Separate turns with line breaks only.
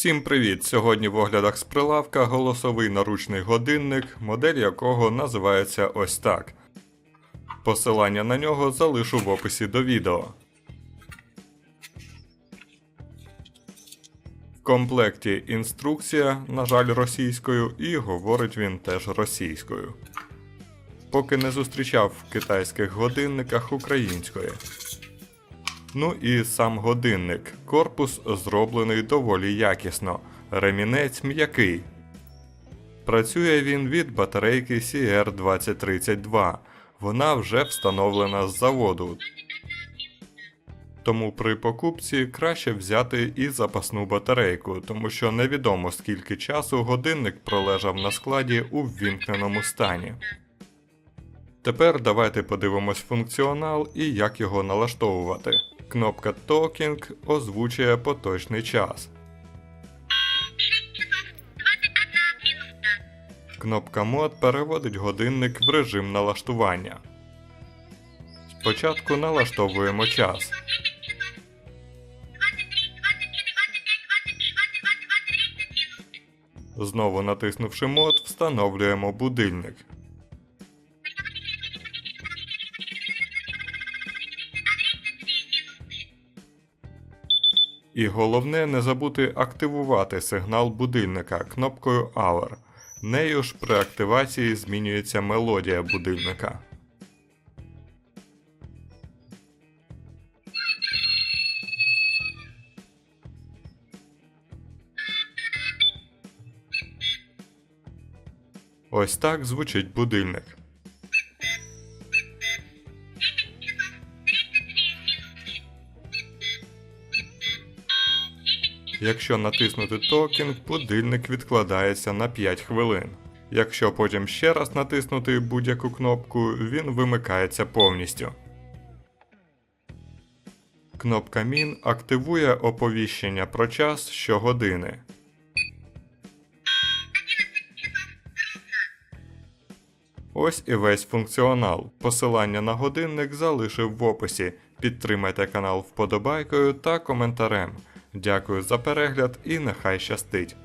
Всім привіт! Сьогодні в оглядах з прилавка голосовий наручний годинник, модель якого називається ось так. Посилання на нього залишу в описі до відео. В комплекті інструкція, на жаль, російською, і говорить він теж російською. Поки не зустрічав в китайських годинниках української. Ну і сам годинник. Корпус зроблений доволі якісно. Ремінець м'який. Працює він від батарейки CR2032. Вона вже встановлена з заводу. Тому при покупці краще взяти і запасну батарейку, тому що невідомо скільки часу годинник пролежав на складі у ввімкненому стані. Тепер давайте подивимось функціонал і як його налаштовувати. Кнопка Talking озвучує поточний час. Кнопка Мод переводить годинник в режим налаштування. Спочатку налаштовуємо час. Знову натиснувши мод, встановлюємо будильник. І головне не забути активувати сигнал будильника кнопкою Hour. Нею ж при активації змінюється мелодія будильника. Ось так звучить будильник. Якщо натиснути Talking, будильник відкладається на 5 хвилин. Якщо потім ще раз натиснути будь-яку кнопку, він вимикається повністю. Кнопка Min активує оповіщення про час щогодини. Ось і весь функціонал. Посилання на годинник залишив в описі. Підтримайте канал вподобайкою та коментарем. Дякую за перегляд і нехай щастить!